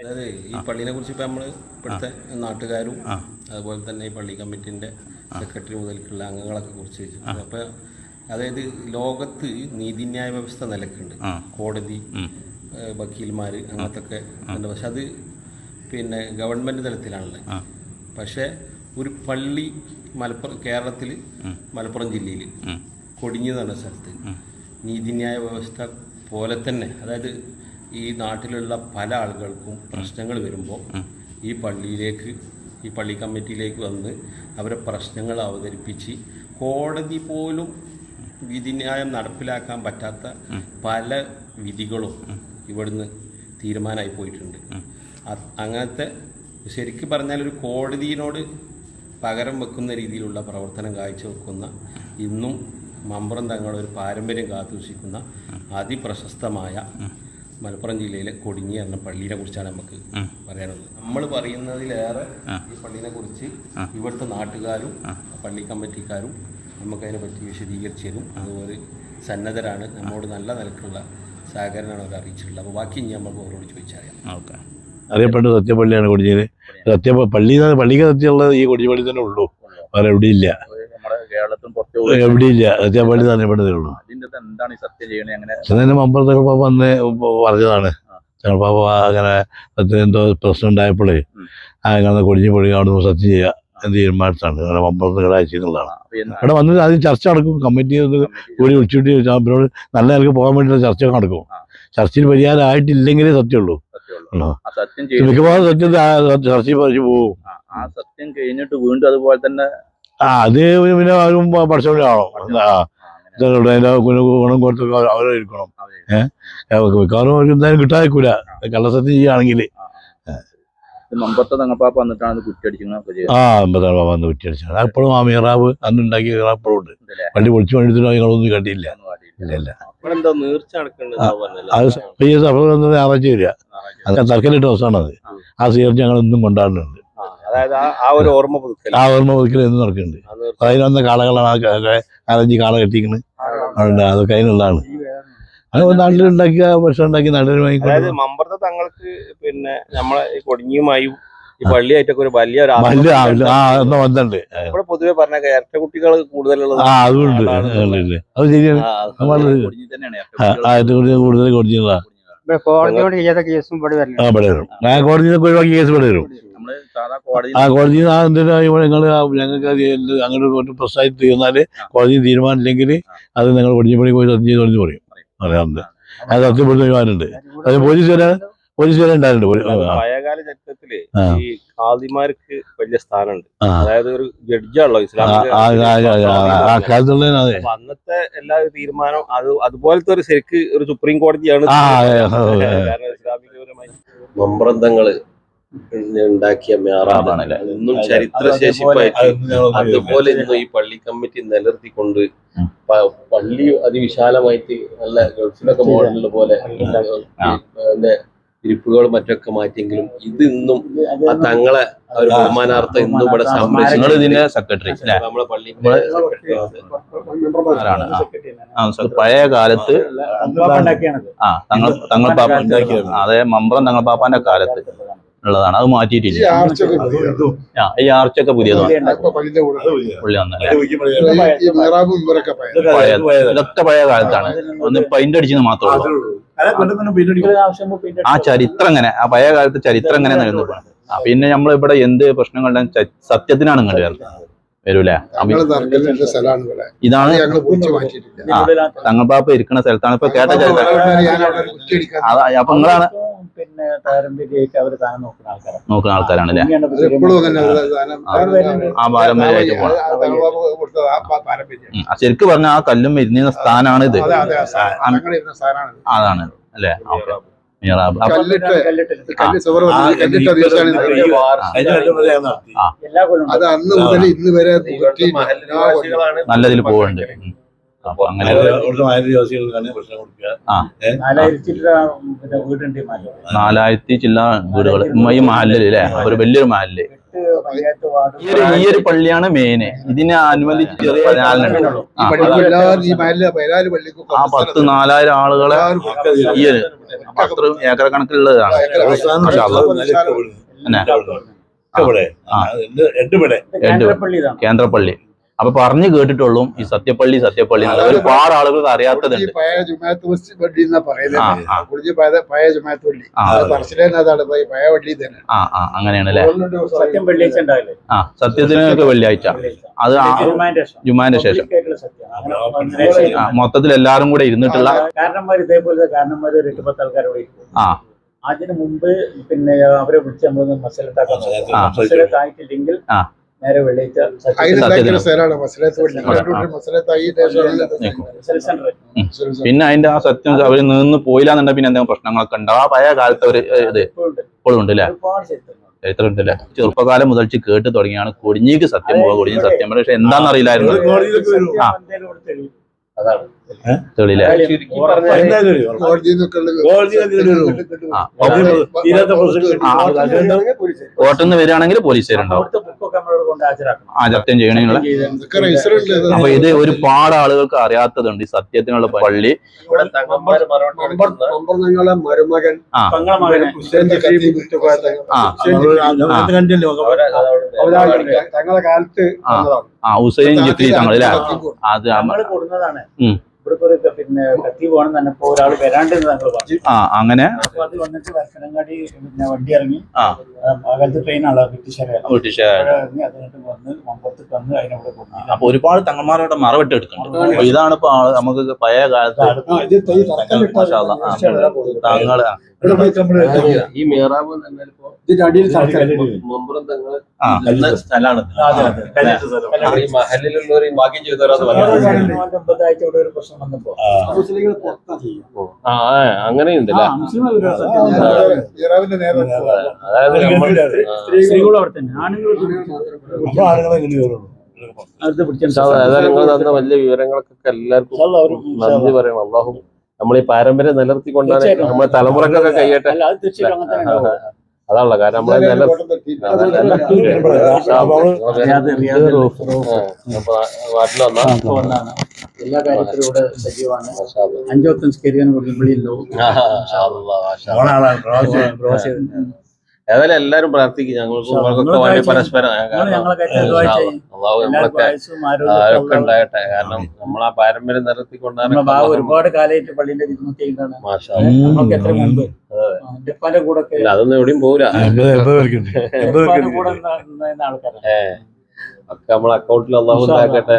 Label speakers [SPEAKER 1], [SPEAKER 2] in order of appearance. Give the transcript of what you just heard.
[SPEAKER 1] അതായത് ഈ പള്ളിനെ കുറിച്ച് ഇപ്പം നമ്മൾ ഇവിടുത്തെ നാട്ടുകാരും അതുപോലെ തന്നെ ഈ പള്ളി കമ്മിറ്റിന്റെ സെക്രട്ടറി മുതൽക്കുള്ള അംഗങ്ങളൊക്കെ കുറിച്ച് അപ്പോൾ അതായത് ലോകത്ത് നീതിന്യായ വ്യവസ്ഥ നിലക്കുണ്ട്. കോടതി വക്കീൽമാര് വക്കീൽമാർ അങ്ങനത്തെ ഒക്കെ ഉണ്ട്. പക്ഷെ അത് പിന്നെ ഗവൺമെന്റ് തലത്തിലാണല്ലേ പക്ഷെ ഒരു പള്ളി മലപ്പുറം കേരളത്തിൽ മലപ്പുറം ജില്ലയിൽ കൊടിഞ്ഞു എന്ന സ്ഥലത്ത് നീതിന്യായ വ്യവസ്ഥ പോലെ തന്നെ അതായത് ഈ നാട്ടിലുള്ള പല ആളുകൾക്കും പ്രശ്നങ്ങൾ വരുമ്പോൾ ഈ പള്ളിയിലേക്ക് ഈ പള്ളി കമ്മിറ്റിയിലേക്ക് വന്ന് അവരെ പ്രശ്നങ്ങൾ അവതരിപ്പിച്ച് കോടതി പോലും വിധിന്യായം നടപ്പിലാക്കാൻ പറ്റാത്ത പല വിധികളും ഇവിടുന്ന് തീരുമാനമായി പോയിട്ടുണ്ട്. അങ്ങനത്തെ ശരിക്കും പറഞ്ഞാൽ ഒരു കോടതിയിനോട് പകരം വെക്കുന്ന രീതിയിലുള്ള പ്രവർത്തനം കാഴ്ചവെക്കുന്ന ഇന്നും മമ്പുറം തങ്ങളുടെ ഒരു പാരമ്പര്യം കാത്തുസൂക്ഷിക്കുന്ന അതിപ്രശസ്തമായ മലപ്പുറം ജില്ലയിലെ കൊടിഞ്ഞി എന്ന പള്ളിയെ കുറിച്ചാണ് നമുക്ക് പറയാനുള്ളത്. നമ്മൾ പറയുന്നതിലേറെ ഈ പള്ളിനെ കുറിച്ച് ഇവിടുത്തെ നാട്ടുകാരും പള്ളി കമ്മിറ്റിക്കാരും നമുക്കതിനെ പറ്റി വിശദീകരിച്ചു തരും അതുപോലെ സന്നദ്ധരാണ്. നമ്മോട് നല്ല നിലക്കുള്ള സഹകരണമാണ് അവർ അറിയിച്ചിട്ടുള്ളത്. അപ്പോൾ ബാക്കി ഇനി നമുക്ക് അവരോട് ചോദിച്ചറിയാം.
[SPEAKER 2] ഓക്കെ. അറിയപ്പെട്ട സത്യപ്പള്ളിയാണ് കൊടിഞ്ഞത് സത്യ പള്ളി പള്ളിക്ക് സത്യമുള്ളത് ഈ കൊടിയപ്പള്ളി തന്നെ ഉള്ളൂ. വേറെ എവിടെയില്ല
[SPEAKER 3] നമ്മുടെ പുറത്തു
[SPEAKER 2] അമ്പലത്തിൽ എവിടെയില്ല. ഉള്ളൂ
[SPEAKER 3] അതിന്റെ എന്താണ് ഈ സത്യം ചെയ്യണേ അങ്ങനെ
[SPEAKER 2] വന്ന് പറഞ്ഞതാണ്. തകർപ്പാപ്പ അങ്ങനെ സത്യം എന്തോ പ്രശ്നം ഉണ്ടായപ്പോഴേ. അങ്ങനെ കൊടിഞ്ഞു പൊടി അവിടെ സത്യം ചെയ്യുക എന്ന് തീരുമാനിച്ചാണ്. അങ്ങനെ മമ്പറത്ത് കിടാഴ്ച എന്നുള്ളതാണ്. ഇവിടെ വന്നിട്ട് ആദ്യം ചർച്ച നടക്കും. കമ്മിറ്റി ഒന്ന് കൂടി വിളിച്ചിട്ട് അവരോട് നല്ല നിലയ്ക്ക് പോകാൻ വേണ്ടിയിട്ട് ചർച്ച നടക്കും. ചർച്ചയിൽ പരിഹാരം ആയിട്ടില്ലെങ്കിലേ സത്യമുള്ളൂ. മിക്കവാറും സത്യം ചർച്ചയിൽ പറിച്ചു പോകും.
[SPEAKER 3] ആ സത്യം കഴിഞ്ഞിട്ട് വീണ്ടും അതുപോലെ തന്നെ
[SPEAKER 2] ആ അത് പിന്നെ അവരും പഠിച്ചോണ്ട് ആണോ അതിന്റെ ഗുണം കൊടുത്തൊക്കെ അവരെ ഇരിക്കണം.
[SPEAKER 3] അവർ
[SPEAKER 2] മിക്കവാറും അവർക്ക് എന്തായാലും കിട്ടാതിരിക്കൂല. കള്ളസത്യം ചെയ്യുകയാണെങ്കിൽ.
[SPEAKER 3] മുമ്പത്തെ തങ്ങപ്പാപ്പ വന്നിട്ടാണ്
[SPEAKER 2] ആ അമ്പതാം രൂപ വന്ന് കുറ്റിയടിച്ചാണ് അപ്പോഴും ആ മീറാവ് അന്ന് ഉണ്ടാക്കിയ മീറാവ് ഉണ്ട്? വണ്ടി പൊളിച്ചു പണിയെടുത്തിട്ട് ഞങ്ങളൊന്നും
[SPEAKER 3] കാട്ടിയില്ല.
[SPEAKER 2] ഇല്ല അത് ഞായറാഴ്ച വരിക. തർക്കലിട്ട ദിവസമാണ് അത് ആ. സ്വീകരണം ഞങ്ങൾ ഇന്നും കൊണ്ടാടുന്നുണ്ട്.
[SPEAKER 1] അതായത് ആ- ഒരു ഓർമ്മ പുതുക്കൽ
[SPEAKER 2] ആ ഓർമ്മ ഒരിക്കലും എന്നും നടക്കുന്നുണ്ട്.
[SPEAKER 1] ആ നീർച്ച
[SPEAKER 2] അപ്പൊ അതിന് വന്ന കാളകളാണ് നാലഞ്ച് കാള കെട്ടിക്കുന്നത് അതുണ്ട് അതൊക്കെ അതിനുള്ളതാണ്. അത് നാട്ടിൽ ഉണ്ടാക്കിയ ഭക്ഷണം ഉണ്ടാക്കി നാട്ടിൽ
[SPEAKER 1] അതായത് മമ്പറത്തെ തങ്ങൾക്ക് പിന്നെ നമ്മളെ കൊടിഞ്ഞിയുമായും ഈ പള്ളിയായിട്ടൊക്കെ ഒരു വലിയ ഒരു
[SPEAKER 2] ബന്ധമുണ്ട്
[SPEAKER 1] ഇവിടെ പൊതുവെ പറഞ്ഞ ഇരട്ട കുട്ടികൾ കൂടുതലുള്ളത്
[SPEAKER 2] ആ അതുണ്ട്. അത് ശരിയാണ്. കൂടുതൽ. കൊടുക്കുന്നതാ
[SPEAKER 4] കോടതിയോട് ചെയ്ത കേസും ഇവിടെ വരണം.
[SPEAKER 2] ആ ഇവിടെ വരും. ആ ഒഴിവാക്കിയ കേസ് ഇവിടെ വരും.
[SPEAKER 3] നമ്മൾ സാധാ കോടതി
[SPEAKER 2] ആ കോടതിയിൽ നിന്ന് ആ എന്തിനാ ഇവിടെ നിങ്ങൾ ഞങ്ങൾക്ക് അത് എന്ത് പ്രശ്നമായി തീർന്നാൽ കോടതി തീരുമാനമില്ലെങ്കിൽ അത് നിങ്ങൾ കൊടിഞ്ഞപ്പണി പോയി സത്യം ചെയ്ത് പറഞ്ഞു പറയും. അറിയാറുണ്ട് അത് സത്യപ്പെടുന്ന തീരുമാനമുണ്ട് അത് പോലീസ് വരാൻ പോലീസ് വരെ
[SPEAKER 1] പഴയകാല
[SPEAKER 2] ചരിത്രത്തിൽ
[SPEAKER 1] ഈ ഖാദിമാർക്ക് വലിയ സ്ഥാനമുണ്ട് അതായത് ഒരു ജഡ്ജാണല്ലോ ഇസ്ലാമിക അന്നത്തെ എല്ലാ തീരുമാനവും അത് അതുപോലത്തെ ഒരു ശരിക്ക് ഒരു സുപ്രീം കോടതിയാണ്. ഇസ്ലാമികപരമായി മമ്പ്രന്തങ്ങൾ ഉണ്ടാക്കിയ
[SPEAKER 3] മേറാബാണല്ലേ?
[SPEAKER 1] ഇന്നും ചരിത്രശേഷിപ്പായിട്ട് അതുപോലെ ഇന്നും ഈ പള്ളി കമ്മിറ്റി നിലനിർത്തിക്കൊണ്ട് പള്ളി അതിവിശാലമായിട്ട് നല്ല ഗൾഫിലൊക്കെ മോഡലിൽ പോലെ ഇരിപ്പുകളും മറ്റൊക്കെ മാറ്റിയെങ്കിലും ഇത് ഇന്നും ആ തങ്ങളെ ഒരു ബഹുമാനാർത്ഥം ഇന്നും ഇവിടെ സംരക്ഷിക്കുന്നത്
[SPEAKER 3] ഇതിന്റെ സെക്രട്ടറി
[SPEAKER 1] നമ്മളെ പള്ളി
[SPEAKER 3] ആരാണ്? ആ. ആ പഴയ കാലത്ത് ആ തങ്ങൾ തങ്ങൾ പാപ്പ അതെ മമ്പ്രം തങ്ങൾ പാപ്പാന്റെ കാലത്ത് ഉള്ളതാണ്. അത് മാറ്റിയിട്ടില്ല? ആ ഈ ആർച്ചൊക്കെ പുതിയതാണ്. പുള്ളി വന്നല്ലേ? ഇതൊക്കെ പഴയ കാലത്താണ്. ഒന്ന് പെയിന്റ് അടിച്ചത് മാത്രമേ ഉള്ളൂ. ആ ചരിത്രം എങ്ങനെ ആ പഴയ കാലത്ത് ചരിത്രം എങ്ങനെ നിലനിന്നു. ആ പിന്നെ നമ്മൾ ഇവിടെ എന്ത് പ്രശ്നങ്ങളുടെ സത്യത്തിനാണ് ഇങ്ങോട്ട് വരുന്നത്. വരൂലേ? ഇതാണ് തങ്ങൾപ്പാപ്പ ഇരിക്കുന്ന സ്ഥലത്താണ് ഇപ്പൊ കേട്ട ചരിത്രം. അതാ അപ്പൊ നിങ്ങളാണ്
[SPEAKER 4] പിന്നെ നോക്കുന്ന ആൾക്കാരാണ്.
[SPEAKER 3] നോക്കുന്ന ആൾക്കാരാണ് അല്ലേ?
[SPEAKER 5] എപ്പോഴും അങ്ങനെ ഒരു സാധനം
[SPEAKER 3] ആ പാരമ്പര്യമായിട്ട് പോകണം
[SPEAKER 5] ആ തങ്ങൾപ്പാപ്പ കൊടുത്തത് ആ പാ- പാരമ്പര്യം
[SPEAKER 3] ഉം. പറഞ്ഞ ആ കല്ലും ഇരുന്ന സ്ഥാനാണ് ഇത്.
[SPEAKER 5] അതെ അതെ അങ്ങനെ ഇരുന്ന സാധനമാണ്
[SPEAKER 3] അതാണ് അല്ലേ? ഓക്കെ. മിഹ്റാബ് അപ്പൊ
[SPEAKER 5] കല്ലിട്ട് കല്ല് സുവർ കല്ലിട്ട ദിവസമാണ് ഇത്.
[SPEAKER 4] എല്ലാ കൊല്ലം
[SPEAKER 5] അത് അന്ന് മുതൽ ഇന്ന് വരെ
[SPEAKER 3] നല്ലതിൽ ഉം. അപ്പൊ അങ്ങനെ
[SPEAKER 2] പ്രശ്നം കൊടുക്കുക
[SPEAKER 4] നാലായിരത്തി
[SPEAKER 3] ചില്ല വീടുകൾ ഈ മഹല്ലിൽ അല്ലേ ഒരു വലിയൊരു മഹല്ല് ഈ ഒരു ഈ ഒരു പള്ളിയാണ് മെയിന് ഇതിനെ അനുബന്ധിച്ച് ചെറിയ പതിനാലിനുണ്ട് ആ പത്ത് നാലായിരം ആളുകളെ ഈ ഒരു അത്ര ഏക്കർ കണക്കിലുള്ളതാണ്
[SPEAKER 4] കേന്ദ്രപ്പള്ളി
[SPEAKER 3] അപ്പൊ പറഞ്ഞു കേട്ടിട്ടുള്ളൂ ഈ സത്യപ്പള്ളി സത്യപ്പള്ളി ഒരുപാട് ആളുകൾ അറിയാത്തതുണ്ട്
[SPEAKER 5] പഴയ എന്നാ
[SPEAKER 3] ആ,
[SPEAKER 5] പറയുന്നത്
[SPEAKER 3] ആ.
[SPEAKER 5] പഴയ പഴയ തന്നെ.
[SPEAKER 3] അങ്ങനെയാണ് അല്ലേ? ആ സത്യത്തിനൊക്കെ വെള്ളിയാഴ്ച. അത് ജുമാന്റെ ശേഷം. മൊത്തത്തിൽ എല്ലാരും കൂടെ ഇരുന്നിട്ടുള്ള
[SPEAKER 4] കാരണന്മാർ ഇതേപോലത്തെ കാരണന്മാർ ഒരു എട്ട് പത്ത് ആൾക്കാരോട്
[SPEAKER 3] ആ.
[SPEAKER 4] അതിനു മുമ്പ് പിന്നെ അവരെ വിളിച്ച് നമ്മൾ.
[SPEAKER 3] ആ.
[SPEAKER 4] മസലത്തായിട്ടില്ലെങ്കിൽ
[SPEAKER 3] ആ.
[SPEAKER 4] നേരെ
[SPEAKER 3] പിന്നെ അതിന്റെ ആ സത്യം അവർ നിന്ന് പോയില്ലാന്നുണ്ടെങ്കിൽ പിന്നെ എന്തെങ്കിലും പ്രശ്നങ്ങളൊക്കെ ഉണ്ട് ആ പഴയ കാലത്ത് ഒരു ഇത് ഇപ്പോഴും ഉണ്ട് അല്ലേ ചരിത്രം ഉണ്ട് അല്ലേ ചെറുപ്പകാലം മുതൽ കേട്ട് തുടങ്ങിയാണ്. കൊടിഞ്ഞിക്ക് സത്യം പോവുക. കൊടിഞ്ഞ് സത്യം. പക്ഷെ എന്താണെന്ന് അറിയില്ലായിരുന്നു.
[SPEAKER 4] സത്യം
[SPEAKER 3] ആ. നിന്ന് വരികയാണെങ്കിൽ പോലീസുകാരുണ്ടാവും സത്യം ചെയ്യണമെന്നുള്ള അപ്പൊ ഇത് ഒരുപാട് ആളുകൾക്ക് അറിയാത്തതുണ്ട് ഈ സത്യത്തിനുള്ള പള്ളി.
[SPEAKER 5] മരുമകൻ.
[SPEAKER 3] ആ.
[SPEAKER 5] ഹുസൈൻ തങ്ങളെ കാലത്ത്
[SPEAKER 3] ആ. ജിഫ്രി തങ്ങൾ അല്ലേ? അത്
[SPEAKER 4] കൊടുക്കുന്നതാണ്. പിന്നെ കത്തി പോകണം ഒരാൾ പറഞ്ഞു.
[SPEAKER 3] ആ അങ്ങനെ?
[SPEAKER 4] അപ്പൊ അത് വന്നിട്ട് പിന്നെ വണ്ടി ഇറങ്ങി.
[SPEAKER 3] ബ്രിട്ടീഷുകാർ
[SPEAKER 4] അതിനകത്ത് വന്ന് മമ്പത്തേക്ക് വന്ന് അതിനവിടെ കൊടുത്തു
[SPEAKER 3] അപ്പൊ ഒരുപാട് തങ്ങന്മാരോട് മറവിട്ട് എടുക്കുന്നുണ്ട്. ഇതാണ് ഇപ്പൊ നമുക്ക് പഴയ കാലത്ത്
[SPEAKER 5] ആ,
[SPEAKER 1] ഈ മേറാബ്
[SPEAKER 5] ഇതിന്റെ അടിയിൽ
[SPEAKER 1] മമ്പുറം തങ്ങൾ സ്ഥലമാണ്. ഈ മഹലിലുള്ളവർ ഭാഗ്യം
[SPEAKER 5] ചെയ്തവരാ.
[SPEAKER 1] ആ. അങ്ങനെയുണ്ടല്ലേ
[SPEAKER 5] ഇറാവിന്റെ നേരെ
[SPEAKER 1] അതായത് നമ്മൾ
[SPEAKER 4] സ്ത്രീകളും അവിടെ തന്നെ. ആണുങ്ങൾ അടുത്ത്
[SPEAKER 1] ഏതായാലും നിങ്ങൾ തന്ന വലിയ വിവരങ്ങളൊക്കെ എല്ലാവർക്കും നന്ദി പറയണം. അള്ളാഹു നമ്മൾ ഈ പാരമ്പര്യം നിലനിർത്തിക്കൊണ്ടാണ്
[SPEAKER 4] നമ്മൾ
[SPEAKER 1] തലമുറകളൊക്കെ തലമുറക്കൊക്കെ കഴിയട്ടെ. അതാണല്ലോ കാരണം നമ്മളെ നാട്ടിൽ വന്നാ.
[SPEAKER 4] എല്ലാ കാര്യത്തിലും ഇവിടെ സജീവമാണ്.
[SPEAKER 1] ഏതായാലും എല്ലാരും പ്രാർത്ഥിക്കും. ഞങ്ങൾക്ക് നിങ്ങൾക്കൊക്കെ വേണ്ടി പരസ്പരം നമ്മളൊക്കെ ആരൊക്കെ ഉണ്ടാകട്ടെ. കാരണം നമ്മൾ ആ പാരമ്പര്യം നിരത്തി
[SPEAKER 4] കൊണ്ടാണ് ബാബു ഒരുപാട് കാലമായിട്ട് പള്ളിന്റെ
[SPEAKER 1] അതൊന്നും എവിടെയും പോരാ ഒക്കെ നമ്മളെ അക്കൗണ്ടിൽ അള്ളാഹു ഉണ്ടാക്കട്ടെ.